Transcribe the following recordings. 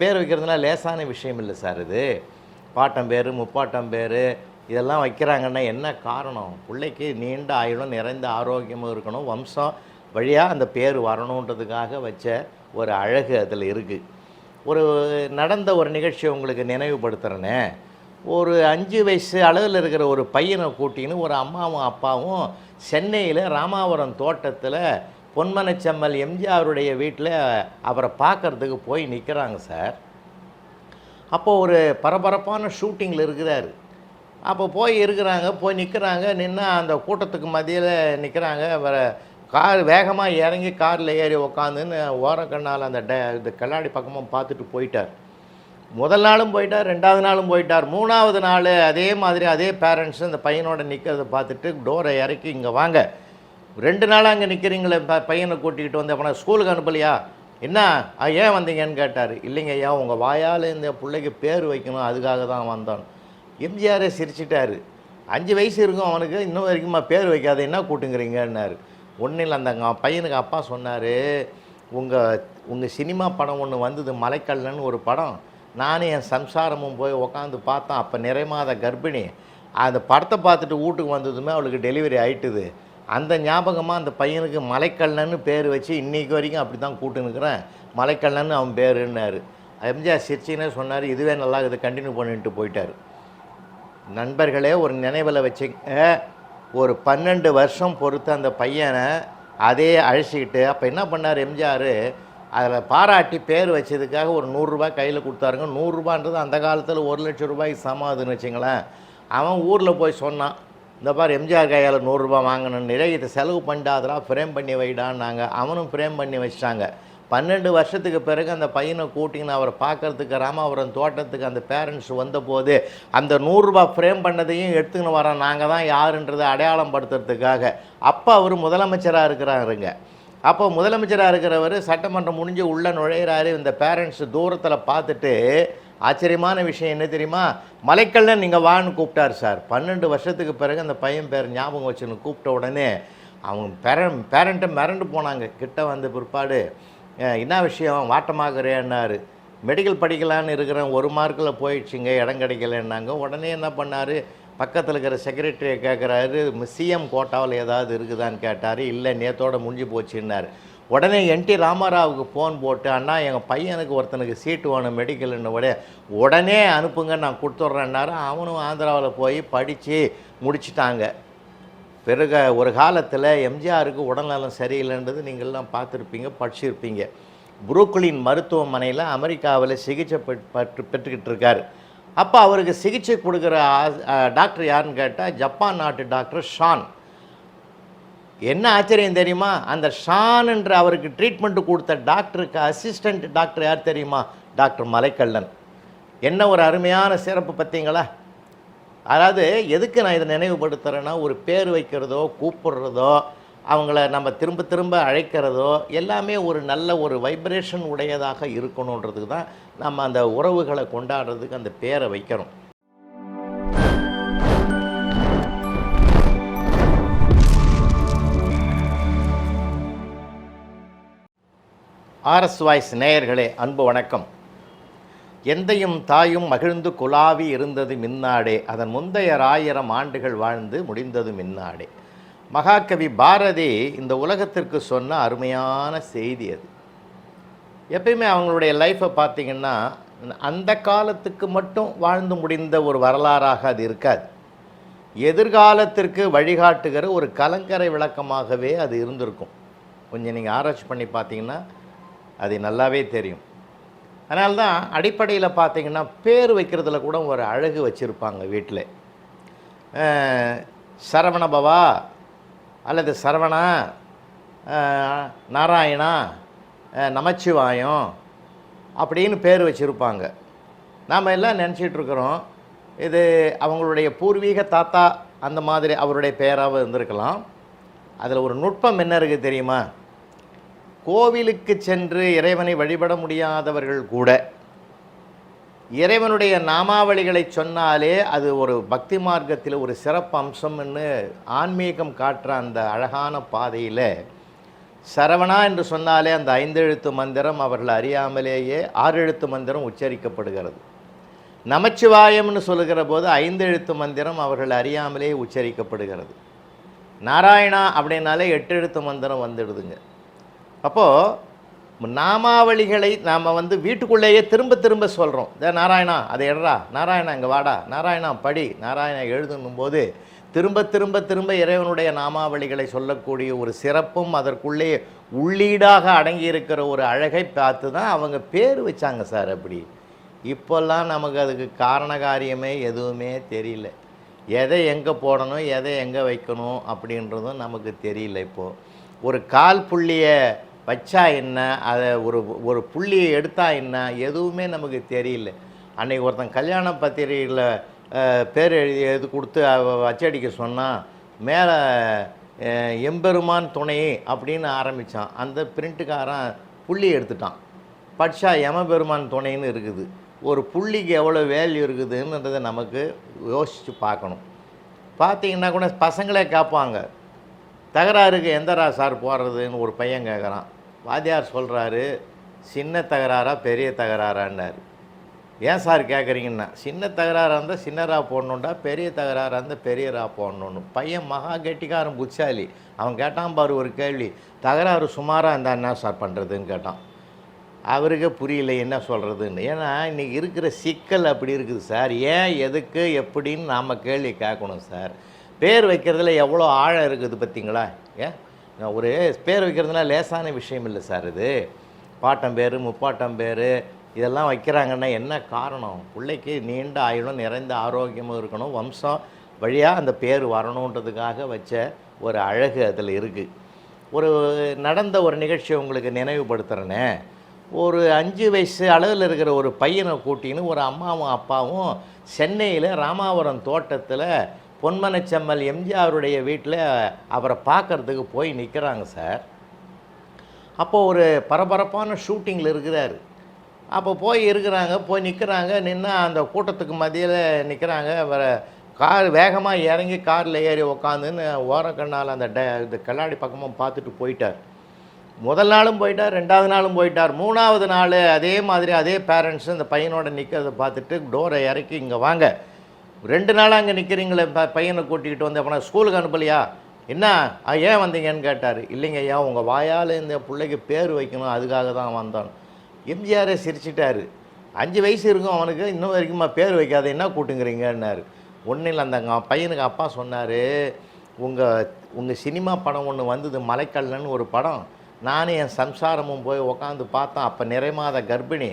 பேர் வைக்கிறதுனா லேசான விஷயம் இல்லை சார் இது. பாட்டம் பேர் முப்பாட்டம் பேர் இதெல்லாம் வைக்கிறாங்கன்னா என்ன காரணம்? பிள்ளைக்கு நீண்ட ஆயுளும் நிறைந்த ஆரோக்கியமும் இருக்கணும். வம்சம் வழியாக அந்த பேர் வரணுன்றதுக்காக வச்ச ஒரு அழகு அதில் இருக்குது ஒரு நடந்த ஒரு நிகழ்ச்சியை உங்களுக்கு நினைவுபடுத்துகிறேனே ஒரு அஞ்சு வயசு அளவில் இருக்கிற ஒரு பையனை கூட்டின்னு ஒரு அம்மாவும் அப்பாவும் சென்னையில் ராமாவரம் தோட்டத்தில் பொன்மனச்செம்மல் எம்ஜிஆருடைய வீட்டில் அவரை பார்க்கறதுக்கு போய் நிற்கிறாங்க சார். அப்போது ஒரு பரபரப்பான ஷூட்டிங்கில் இருக்கிறாரு. அப்போ போய் இருக்கிறாங்க போய் நிற்கிறாங்க நின்று அந்த கூட்டத்துக்கு மத்தியில் நிற்கிறாங்க. வர கார் வேகமாக இறங்கி காரில் ஏறி உக்காந்துன்னு ஓரக்கண்ணால் அந்த ட இந்த கல்லாடி பக்கமாக பார்த்துட்டு போயிட்டார். முதல் நாளும் போயிட்டார் ரெண்டாவது நாளும் போயிட்டார். மூணாவது நாள் அதே மாதிரி அதே பேரண்ட்ஸ் அந்த பையனோட நிற்கிறத பார்த்துட்டு டோரை இறக்கி இங்கே வாங்க ரெண்டு நாளாக அங்கே நிற்கிறீங்களே ப பையனை கூட்டிக்கிட்டு வந்து அப்போ ஸ்கூலுக்கு அனுப்பலையா? என்ன "ஆ, ஏன் வந்தீங்கன்னு கேட்டார். இல்லைங்க ஐயா உங்கள் வாயால் இந்த பிள்ளைக்கு பேர் வைக்கணும் அதுக்காக தான் வந்தோம். எம்ஜிஆரே சிரிச்சிட்டார். அஞ்சு வயசு இருக்கும் அவனுக்கு இன்னும் வரைக்குமா பேர் வைக்காத என்ன கூட்டுங்கிறீங்கன்னாரு. ஒன்றும் இல்லை அந்த பையனுக்கு அப்பா சொன்னார் உங்கள் உங்கள் சினிமா படம் ஒன்று வந்தது மலைக்கல்லன்னு ஒரு படம். நானும் என் சம்சாரமும் போய் உக்காந்து பார்த்தேன் அப்போ நிறைமாத கர்ப்பிணி. அந்த படத்தை பார்த்துட்டு வீட்டுக்கு வந்ததுமே அவளுக்கு டெலிவரி ஆயிட்டுது. அந்த ஞாபகமாக அந்த பையனுக்கு மலைக்கல்லன்னு பேர் வச்சு இன்னைக்கு வரைக்கும் அப்படி தான் கூட்டுனுக்கிறேன் மலைக்கல்லன்னு அவன் பேருன்னாரு. எம்ஜிஆர் சிரிச்சினே சொன்னார் இதுவே நல்லா இதை கண்டினியூ பண்ணிட்டு போயிட்டார். நண்பர்களே ஒரு நினைவில் வச்சுங்க ஒரு பன்னெண்டு வருஷம் பொறுத்து அந்த பையனை அதே அழைச்சிக்கிட்டு அப்போ என்ன பண்ணார் எம்ஜிஆர்? அதில் பாராட்டி பேர் வச்சதுக்காக ஒரு நூறுரூபா கையில் கொடுத்தாருங்க. நூறுரூபான்றது அந்த காலத்தில் ஒரு லட்சம் ரூபாய்க்கு சமாதுன்னு வச்சுங்களேன். அவன் ஊரில் போய் சொன்னான். இந்த பார் எம்ஜிஆர் கையால் நூறுரூபா வாங்கணும் நிறைய இதை செலவு பண்ணிட்டாதரா ஃப்ரேம் பண்ணி வைடான்னாங்க. அவனும் ஃப்ரேம் பண்ணி வச்சிட்டாங்க. பன்னெண்டு வருஷத்துக்கு பிறகு அந்த பையனை கூட்டிங்கன்னு அவரை பார்க்குறதுக்கு ராமாபுரம் தோட்டத்துக்கு அந்த பேரண்ட்ஸ் வந்தபோது அந்த நூறுரூபா ஃப்ரேம் பண்ணதையும் எடுத்துக்கின்னு வரோம் நாங்கள் தான் யாருன்றதை அடையாளம் படுத்துறதுக்காக. அப்போ அவர் முதலமைச்சராக இருக்கிறாருங்க. அப்போ முதலமைச்சராக இருக்கிறவர் சட்டமன்றம் முடிஞ்சு உள்ளே நுழையிறாரு. இந்த பேரண்ட்ஸ் தூரத்தில் பார்த்துட்டு ஆச்சரியமான விஷயம் என்ன தெரியுமா? மலைக்கல்ல நீங்கள் வான்னு கூப்பிட்டார் சார். பன்னெண்டு வருஷத்துக்கு பிறகு அந்த பையன் பேர் ஞாபகம் வச்சுன்னு கூப்பிட்ட உடனே அவங்க பேரன் பேரண்ட்டை மிரண்டு போனாங்க. கிட்ட வந்த பிற்பாடு என்ன விஷயம்? வாட்டமாகறேன்னாரு. மெடிக்கல் படிக்கலான்னு இருக்கிறேன். ஒரு மார்க்கில் போயிடுச்சுங்க. இடம் கிடைக்கலன்னாங்க. உடனே என்ன பண்ணார்? பக்கத்தில் இருக்கிற செக்ரட்டரியை கேட்குறாரு சிஎம் கோட்டாவில் ஏதாவது இருக்குதான்னு கேட்டார். இல்லை நேத்தோட முடிஞ்சு போச்சுன்னார். உடனே என்டி ராமாராவுக்கு ஃபோன் போட்டு அண்ணா எங்கள் பையனுக்கு ஒருத்தனுக்கு சீட்டு வேணும் மெடிக்கல்னு விட உடனே அனுப்புங்க நான் கொடுத்துட்றேன்னாரு. அவனும் ஆந்திராவில் போய் படித்து முடிச்சிட்டாங்க. பிறகு ஒரு காலத்தில் எம்ஜிஆருக்கு உடல்நலம் சரியில்லைன்றது நீங்கள்லாம் பார்த்துருப்பீங்க படிச்சிருப்பீங்க. புரூக்லின் மருத்துவமனையில் அமெரிக்காவில் சிகிச்சை பெற்று பெற்றுக்கிட்டு இருக்காரு. அப்போ அவருக்கு சிகிச்சை கொடுக்குற டாக்டர் யாருன்னு கேட்டால் ஜப்பான் நாட்டு டாக்டர் ஷான். என்ன ஆச்சரியம் தெரியுமா? அந்த ஷான்ன்ற அவருக்கு ட்ரீட்மெண்ட் கொடுத்த டாக்டருக்கு அசிஸ்டண்ட் டாக்டர் யார் தெரியுமா? டாக்டர் மலைக்கல்லன். என்ன ஒரு அருமையான சிறப்பு பார்த்தீங்களா? அதாவது எதுக்கு நான் இதை நினைவுபடுத்துகிறேன்னா ஒரு பேர் வைக்கிறதோ கூப்பிடுறதோ அவங்கள நம்ம திரும்ப திரும்ப அழைக்கிறதோ எல்லாமே ஒரு நல்ல ஒரு வைப்ரேஷன் உடையதாக இருக்கணுன்றதுக்கு தான் நம்ம அந்த உறவுகளை கொண்டாடுறதுக்கு அந்த பேரை வைக்கிறோம். ஆர்எஸ் வாய்ஸ் நேயர்களே அன்பு வணக்கம். எந்தையும் தாயும் மகிழ்ந்து குலாவி இருந்தது மின்னாடே அதன் முந்தைய ஆயிரம் ஆண்டுகள் வாழ்ந்து முடிந்தது மின்னாடே. மகாகவி பாரதி இந்த உலகத்திற்கு சொன்ன அருமையான செய்தி அது. எப்பயுமே அவங்களுடைய லைஃப்பை பார்த்திங்கன்னா அந்த காலத்துக்கு மட்டும் வாழ்ந்து முடிந்த ஒரு வரலாறாக அது இருக்காது. எதிர்காலத்திற்கு வழிகாட்டுகிற ஒரு கலங்கரை விளக்கமாகவே அது இருந்திருக்கும். கொஞ்சம் நீங்கள் ஆராய்ச்சி பண்ணி பார்த்தீங்கன்னா அது நல்லாவே தெரியும். அதனால்தான் அடிப்படையில் பார்த்தீங்கன்னா பேர் வைக்கிறதுல கூட ஒரு அழகு வச்சுருப்பாங்க வீட்டில். சரவணபவா அல்லது சரவணா நாராயணா நமச்சிவாயம் அப்படின்னு பேர் வச்சுருப்பாங்க. நாம் எல்லாம் நினச்சிட்ருக்குறோம் இது அவங்களுடைய பூர்வீக தாத்தா அந்த மாதிரி அவருடைய பெயராக இருந்திருக்கலாம். அதில் ஒரு நுட்பம் என்ன இருக்குது தெரியுமா? கோவிலுக்கு சென்று இறைவனை வழிபட முடியாதவர்கள் கூட இறைவனுடைய நாமாவளிகளை சொன்னாலே அது ஒரு பக்தி மார்க்கத்தில் ஒரு சிறப்பு அம்சம்னு ஆன்மீகம் காட்டுற அந்த அழகான பாதையில் சரவணா என்று சொன்னாலே அந்த ஐந்தெழுத்து மந்திரம் அவர்கள் அறியாமலேயே ஆறு எழுத்து மந்திரம் உச்சரிக்கப்படுகிறது. நமச்சிவாயம்னு சொல்லுகிற போது ஐந்தெழுத்து மந்திரம் அவர்கள் அறியாமலே உச்சரிக்கப்படுகிறது. நாராயணா அப்படின்னாலே எட்டு எழுத்து மந்திரம் வந்துடுதுங்க. அப்போது நாமாவளிகளை நாம் வந்து வீட்டுக்குள்ளேயே திரும்ப திரும்ப சொல்கிறோம் இதே நாராயணா அதை எடுறா. நாராயணா இங்கே வாடா. நாராயணா படி. நாராயணா எழுதணும் போது திரும்ப திரும்ப திரும்ப இறைவனுடைய நாமாவளிகளை சொல்லக்கூடிய ஒரு சிறப்பும் அதற்குள்ளே உள்ளீடாக அடங்கியிருக்கிற ஒரு அழகை பார்த்து தான் அவங்க பேர் வச்சாங்க சார் அப்படி. இப்போல்லாம் நமக்கு அதுக்கு காரண காரியமே எதுவுமே தெரியல. எதை எங்கே போடணும் எதை எங்கே வைக்கணும் அப்படின்றதும் நமக்கு தெரியல இப்போது ஒரு கால் புள்ளியை வச்சா என்ன? அதை ஒரு ஒரு புள்ளியை எடுத்தா என்ன? எதுவுமே நமக்கு தெரியல. அன்றைக்கி ஒருத்தன் கல்யாண பத்திரிகையில் பேர் எழுதி எது கொடுத்து வச்சடிக்க அச்சடிக்க மேலே எம்பெருமான் துணை அப்படின்னு ஆரம்பித்தான் அந்த பிரிண்ட்டுக்காரன் புள்ளி எடுத்துட்டான். பட்சா எமபெருமான் துணைன்னு இருக்குது. ஒரு புள்ளிக்கு எவ்வளோ வேல்யூ இருக்குதுன்றதை நமக்கு யோசித்து பார்க்கணும். பார்த்தீங்கன்னா கூட பசங்களே கேட்பாங்க. தகராறுக்கு எந்த ரா சார் போடுறதுன்னு ஒரு பையன் கேட்குறான். வாத்தியார் சொல்கிறாரு சின்ன தகராறா பெரிய தகராறான்னாரு. ஏன் சார் கேட்குறீங்கன்னா சின்ன தகராறாக இருந்தால் சின்னரா போடணுண்டா பெரிய தகராறாக இருந்தால் பெரியரா போடணுன்னு பையன் மகா கெட்டிக்காரன் புட்சாலி அவன் கேட்டான் பாரு ஒரு கேள்வி தகராறு சுமாராக இருந்தால் என்ன சார் பண்ணுறதுன்னு கேட்டான். அவருக்கே புரியல என்ன சொல்கிறதுன்னு ஏன்னா இன்றைக்கி இருக்கிற சிக்கல் அப்படி இருக்குது சார். ஏன் எதுக்கு எப்படின்னு நாம் கேள்வி கேட்கணும் சார். பேர் வைக்கிறதுல எவ்வளோ ஆழம் இருக்குது பார்த்தீங்களா ஏன்? ஒரு பேர் வைக்கிறதுனா லேசான விஷயம் இல்லை சார் இது. பாட்டம் பேர் முப்பாட்டம் பேர் இதெல்லாம் வைக்கிறாங்கன்னா என்ன காரணம்? பிள்ளைக்கு நீண்ட ஆயுளும் நிறைந்த ஆரோக்கியமும் இருக்கணும். வம்சம் வழியாக அந்த பேர் வரணுன்றதுக்காக வச்ச ஒரு அழகு அதில் இருக்குது ஒரு நடந்த ஒரு நிகழ்ச்சியை உங்களுக்கு நினைவுபடுத்துகிறேனே ஒரு அஞ்சு வயசு அளவில் இருக்கிற ஒரு பையனை கூட்டின்னு ஒரு அம்மாவும் அப்பாவும் சென்னையில் ராமாவரம் தோட்டத்தில் பொன்மனச்செம்மல் எம்ஜிஆருடைய வீட்டில் அவரை பார்க்கறதுக்கு போய் நிற்கிறாங்க சார். அப்போ ஒரு பரபரப்பான ஷூட்டிங்கில் இருக்கிறார். அப்போ போய் இருக்கிறாங்க போய் நிற்கிறாங்க நின்று அந்த கூட்டத்துக்கு மத்தியில் நிற்கிறாங்க. வர கார் வேகமாக இறங்கி காரில் ஏறி உக்காந்துன்னு ஓரக்கண்ணால் அந்த ட இந்த கல்லாடி பக்கமாக பார்த்துட்டு போயிட்டார். முதல் நாளும் போயிட்டார் ரெண்டாவது நாளும் போயிட்டார். மூணாவது நாள் அதே மாதிரி அதே பேரண்ட்ஸு அந்த பையனோட நிற்கிறத பார்த்துட்டு டோரை இறக்கி இங்கே வாங்க. ரெண்டு நாளாக அங்கே நிற்கிறீங்களே ப பையனை கூட்டிக்கிட்டு வந்து அப்போனா ஸ்கூலுக்கு அனுப்பலையா? என்ன? ஏன் வந்தீங்கன்னு கேட்டார். இல்லைங்க ஐயா உங்கள் வாயால் இந்த பிள்ளைக்கு பேர் வைக்கணும் அதுக்காக தான் வந்தோம் எம்ஜிஆரே சிரிச்சிட்டார். அஞ்சு வயசு இருக்கும் அவனுக்கு இன்னும் வரைக்குமா பேர் வைக்காத என்ன கூட்டுங்கிறீங்கன்னாரு. ஒன்றும் இல்லை அந்த பையனுக்கு அப்பா சொன்னார் உங்கள் உங்கள் சினிமா படம் ஒன்று வந்தது மலைக்கல்லன்னு ஒரு படம். நானும் என் சம்சாரமும் போய் உக்காந்து பார்த்தேன் அப்போ நிறைமாத கர்ப்பிணி.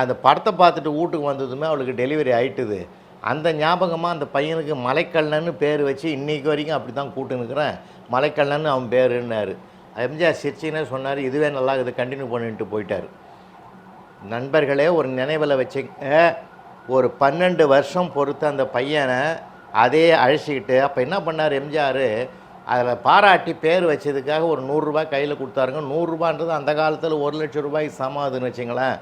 அந்த படத்தை பார்த்துட்டு வீட்டுக்கு வந்ததுமே அவளுக்கு டெலிவரி ஆயிட்டுது. அந்த ஞாபகமாக அந்த பையனுக்கு மலைக்கல்லன்னு பேர் வச்சு இன்றைக்கி வரைக்கும் அப்படி தான் கூட்டுனுக்கிறேன் மலைக்கல்லன்னு அவன் பேருன்னாரு. எம்ஜிஆர் சிரிச்சினே சொன்னார் இதுவே நல்லா இதை கண்டினியூ பண்ணிட்டு போயிட்டார். நண்பர்களே ஒரு நினைவில் வச்சுங்க ஒரு பன்னெண்டு வருஷம் பொறுத்து அந்த பையனை அதே அழைச்சிக்கிட்டு அப்போ என்ன பண்ணார் எம்ஜிஆர்? அதில் பாராட்டி பேர் வச்சதுக்காக ஒரு நூறுரூபா கையில் கொடுத்தாருங்க. நூறுரூபான்றது அந்த காலத்தில் ஒரு லட்சம் ரூபாய்க்கு சமாதுன்னு வச்சுங்களேன்.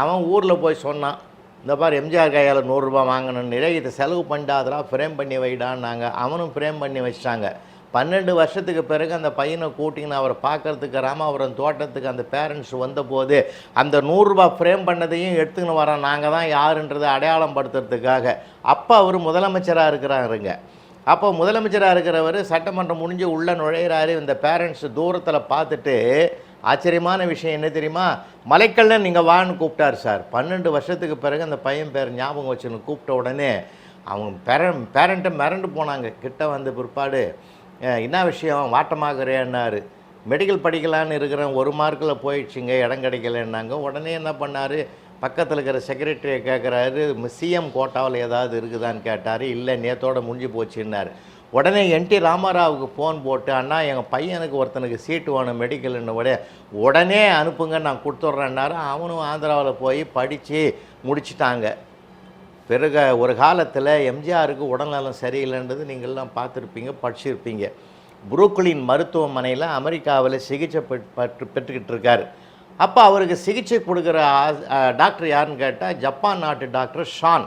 அவன் ஊரில் போய் சொன்னான் இந்த பார் எம்ஜிஆர் கையால் நூறுரூபா வாங்கணும் நிறைய இதை செலவு பண்ணிடாதலாம் ஃப்ரேம் பண்ணி வைடான்னாங்க. அவனும் ஃப்ரேம் பண்ணி வச்சிட்டாங்க. பன்னெண்டு வருஷத்துக்கு பிறகு அந்த பையனை கூட்டிங்கன்னு அவரை பார்க்கறதுக்கு ராமாபுரம் தோட்டத்துக்கு அந்த பேரண்ட்ஸ் வந்தபோது அந்த நூறுரூபா ஃப்ரேம் பண்ணதையும் எடுத்துக்கின்னு வரோம் நாங்கள் தான் யாருன்றதை அடையாளம் படுத்துறதுக்காக. அப்போ அவர் முதலமைச்சராக இருக்கிறாருங்க அப்போ முதலமைச்சராக இருக்கிறவர் சட்டமன்றம் முடிஞ்சு உள்ளே நுழையிறாரு. இந்த பேரண்ட்ஸ் தூரத்தில் பார்த்துட்டு ஆச்சரியமான விஷயம் என்ன தெரியுமா? மலைக்கல்லன் நீங்கள் வான்னு கூப்பிட்டார் சார். பன்னெண்டு வருஷத்துக்கு பிறகு அந்த பையன் பேர் ஞாபகம் வச்சுன்னு கூப்பிட்ட உடனே அவங்க பேர பேரண்ட்டை மிரண்டு போனாங்க. கிட்ட வந்த பிற்பாடு என்ன விஷயம்? வாட்டமாகறேன்னாரு. மெடிக்கல் படிக்கலான்னு இருக்கிறேன். ஒரு மார்க்கில் போயிடுச்சுங்க. இடம் கிடைக்கலன்னாங்க. உடனே என்ன பண்ணார்? பக்கத்தில் இருக்கிற செக்ரட்டரியை கேட்குறாரு சிஎம் கோட்டாவில் ஏதாவது இருக்குதான்னு கேட்டார். இல்லை நேத்தோடு முடிஞ்சு போச்சுன்னார். உடனே என்டி ராமாராவுக்கு ஃபோன் போட்டு அண்ணா எங்கள் பையனுக்கு ஒருத்தனுக்கு சீட்டு வேணும் மெடிக்கல்னு விட உடனே அனுப்புங்க நான் கொடுத்துட்றேன்னாரு. அவனும் ஆந்திராவில் போய் படித்து முடிச்சிட்டாங்க. பிறகு ஒரு காலத்தில் எம்ஜிஆருக்கு உடல்நலம் சரியில்லைன்றது நீங்கள்லாம் பார்த்துருப்பீங்க படிச்சிருப்பீங்க. புரூக்ளின் மருத்துவமனையில் அமெரிக்காவில் சிகிச்சை பெற்று பெற்றுக்கிட்டு இருக்கார். அப்போ அவருக்கு சிகிச்சை கொடுக்குற டாக்டர் யாருன்னு கேட்டால் ஜப்பான் நாட்டு டாக்டர் ஷான்.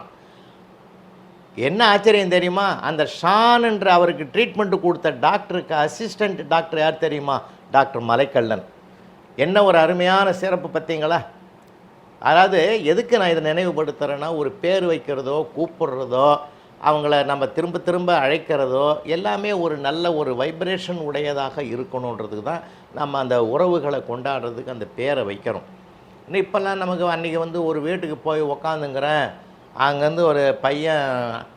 என்ன ஆச்சரியம் தெரியுமா? அந்த ஷான் என்று அவருக்கு ட்ரீட்மெண்ட் கொடுத்த டாக்டருக்கு அசிஸ்டண்ட் டாக்டர் யார் தெரியுமா? டாக்டர் மலைக்கல்லன் என்ன ஒரு அருமையான சிறப்பு பார்த்தீங்களா? அதாவது எதுக்கு நான் இதை நினைவுபடுத்துகிறேன்னா ஒரு பேர் வைக்கிறதோ கூப்பிடுறதோ அவங்கள நம்ம திரும்ப திரும்ப அழைக்கிறதோ எல்லாமே ஒரு நல்ல ஒரு வைப்ரேஷன் உடையதாக இருக்கணுன்றதுக்கு தான் நம்ம அந்த உறவுகளை கொண்டாடுறதுக்கு அந்த பேரை வைக்கிறோம். இப்போல்லாம் நமக்கு அன்றைக்கி வந்து ஒரு வீட்டுக்கு போய் உக்காந்துங்கிறேன். அங்கேருந்து ஒரு பையன்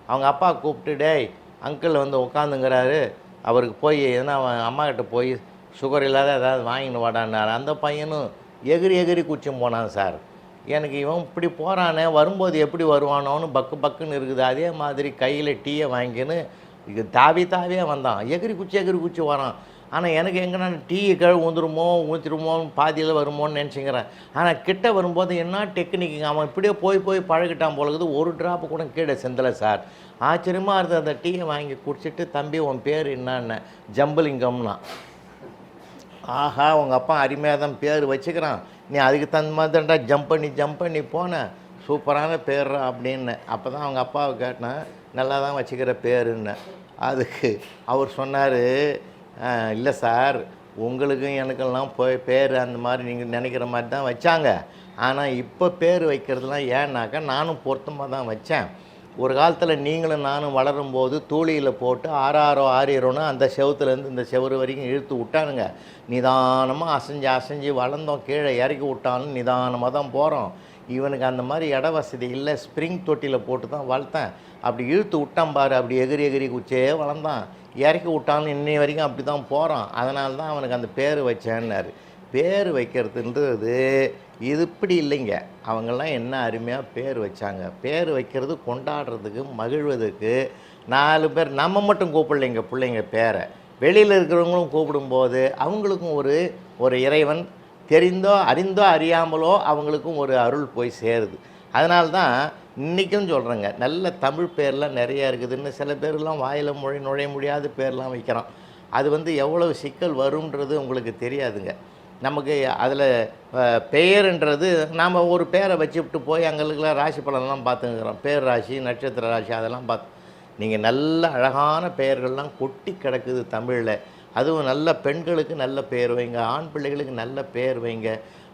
அவங்க அப்பா கூப்பிட்டு டேய் அங்கிள் வந்து உட்காந்துங்கிறாரு அவருக்கு போய் எதுனா அவன் அம்மாக்கிட்ட போய் சுகர் இல்லாத ஏதாவது வாங்கின்னு வாடான்னாரு. அந்த பையனும் எகிரி எகிரி குச்சியும் போனான் சார். எனக்கு இவன் இப்படி போகிறானே வரும்போது எப்படி வருவானோன்னு பக்கு பக்குன்னு இருக்குது. அதே மாதிரி கையில் டீயை வாங்கின்னு இது தாவி தாவியே வந்தான். எகிரி குச்சி எகிரி குச்சி வரான். ஆனால் எனக்கு எங்கன்னா டீ கழுவு ஊந்துருமோ ஊற்றிடுமோ பாதியில் வருமோன்னு நினச்சிக்கிறேன் ஆனால் கிட்ட வரும்போது என்ன டெக்னிக்குங்க அவன் இப்படியே போய் போய் பழகிட்டான் போலக்குது ஒரு ட்ராப்பு கூட கீழே செந்தலை சார். ஆச்சரியமாக இருந்தது அந்த டீயை வாங்கி குடிச்சிட்டு தம்பி உன் பேர் என்னன்னு? ஜம்புலிங்கம்னா. ஆஹா உங்கள் அப்பா அருமையாக தான் பேர் வச்சுக்கிறான். நீ அதுக்கு தகுந்த மாதிரி தான்டா ஜம்ப் பண்ணி ஜம்ப் பண்ணி போன. சூப்பரான பேர்றா அப்படின்னு. அப்போ தான் அவங்க அப்பாவை கேட்டேன். நல்லா தான் வச்சுக்கிற பேருன்னு. அதுக்கு அவர் சொன்னார் இல்லை சார். உங்களுக்கும் எனக்கெல்லாம் போய் பேர் அந்த மாதிரி நீங்கள் நினைக்கிற மாதிரி தான் வச்சாங்க. ஆனால் இப்போ பேர் வைக்கிறதுலாம் ஏன்னாக்கா நானும் பொருத்தமாக தான் வச்சேன். ஒரு காலத்தில் நீங்களும் நானும் வளரும்போது தூளியில் போட்டு ஆறாரோ ஆறிரோன்னு அந்த செவுத்துலேருந்து இந்த செவுறு வரைக்கும் இழுத்து விட்டானுங்க. நிதானமாக அசைஞ்சு அசைஞ்சு வளர்ந்தோம். கீழே இறக்கி விட்டாலும் நிதானமாக தான் போகிறோம் இவனுக்கு அந்த மாதிரி இட வசதி இல்லை. ஸ்ப்ரிங் தொட்டியில் போட்டு தான் வளர்த்தேன். அப்படி இழுத்து விட்டான் பாரு அப்படி எகிரி எகிரி குச்சே வளர்ந்தான். இறக்கி விட்டாலும் இன்னை வரைக்கும் அப்படி தான் போகிறான் அதனால தான் அவனுக்கு அந்த பேர் வச்சேன்னாரு. பேர் வைக்கிறதுன்றது இது இப்படி இல்லைங்க. அவங்கெல்லாம் என்ன அருமையாக பேர் வச்சாங்க. பேர் வைக்கிறது கொண்டாடுறதுக்கு மகிழ்வதற்கு நாலு பேர் நம்ம மட்டும் கூப்பிடலைங்க பிள்ளைங்க பேரை. வெளியில் இருக்கிறவங்களும் கூப்பிடும்போது அவங்களுக்கும் ஒரு ஒரு இறைவன் தெரிந்தோ அறிந்தோ அறியாமலோ அவங்களுக்கும் ஒரு அருள் போய் சேருது. அதனால்தான் இன்றைக்கும் சொல்கிறேங்க நல்ல தமிழ் பேர்லாம் நிறையா இருக்குதுன்னு சில பேர்லாம் வாயில் மொழி நுழைய முடியாத பேர்லாம் வைக்கிறோம். அது வந்து எவ்வளவு சிக்கல் வரும்ன்றது உங்களுக்கு தெரியாதுங்க. நமக்கு அதில் பெயருன்றது நாம் ஒரு பேரை வச்சுவிட்டு போய் அங்களுக்குலாம் ராசி பலன்லாம் பார்த்துக்கிறோம் பேர் ராசி நட்சத்திர ராசி அதெல்லாம் பார்த்து. நீங்கள் நல்ல அழகான பெயர்கள்லாம் கொட்டி கிடக்குது தமிழில். அதுவும் நல்ல பெண்களுக்கு நல்ல பேர் வைங்க ஆண் பிள்ளைகளுக்கு நல்ல பேர் வைங்க.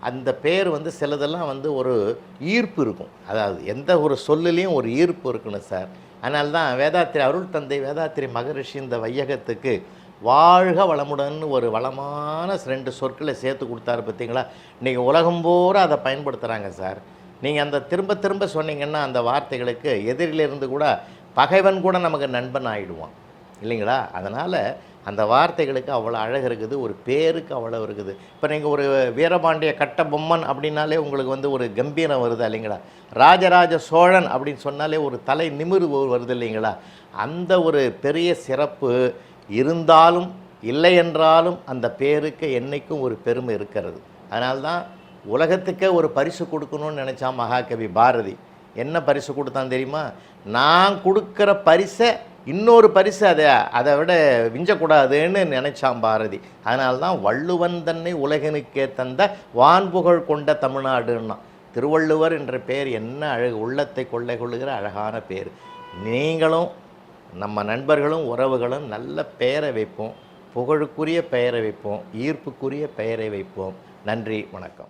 அந்த பேர் வந்து சிலதெல்லாம் வந்து ஒரு ஈர்ப்பு இருக்கும். அதாவது எந்த ஒரு சொல்லுலேயும் ஒரு ஈர்ப்பு இருக்கணும் சார். அதனால தான் வேதாத்திரி அருள் தந்தை வேதாத்திரி மகரிஷி இந்த வையகத்துக்கு வாழ்க வளமுடன் ஒரு வளமான ரெண்டு சொற்களை சேர்த்து கொடுத்தாரு பார்த்தீங்களா? இன்றைக்கி உலகம் பூரா அதை பயன்படுத்துகிறாங்க சார். நீங்கள் அந்த திரும்ப திரும்ப சொன்னீங்கன்னா அந்த வார்த்தைகளுக்கு எதிரிலிருந்து கூட பகைவன் கூட நமக்கு நண்பன் ஆகிடுவான் இல்லைங்களா? அதனால் அந்த வார்த்தைகளுக்கு அவ்வளோ அழகு இருக்குது ஒரு பேருக்கு அவ்வளோ இருக்குது. இப்போ நீங்கள் ஒரு வீரபாண்டிய கட்ட பொம்மன் அப்படின்னாலே உங்களுக்கு வந்து ஒரு கம்பீரம் வருது இல்லைங்களா? ராஜராஜ சோழன் அப்படின்னு சொன்னாலே ஒரு தலை நிமிர்வு வருது இல்லைங்களா? அந்த ஒரு பெரிய சிறப்பு இருந்தாலும் இல்லை என்றாலும் அந்த பேருக்கு என்னைக்கும் ஒரு பெருமை இருக்கிறது. அதனால்தான் உலகத்துக்கே ஒரு பரிசு கொடுக்கணும்னு நினச்சான் மகாகவி பாரதி. என்ன பரிசு கொடுத்தான் தெரியுமா? நான் கொடுக்குற பரிசை இன்னொரு பரிசு அதை அதை விட விஞ்சக்கூடாதுன்னு நினைச்சான் பாரதி. அதனால தான் வள்ளுவன் தன்னை உலகனுக்கே தந்த வான்புகழ் கொண்ட தமிழ்நாடுன்னா. திருவள்ளுவர் என்ற பெயர் என்ன அழகு உள்ளத்தை கொள்ளை கொள்ளுகிற அழகான பேர். நீங்களும் நம்ம நண்பர்களும் உறவுகளும் நல்ல பெயரை வைப்போம். புகழுக்குரிய பெயரை வைப்போம். ஈர்ப்புக்குரிய பெயரை வைப்போம். நன்றி வணக்கம்.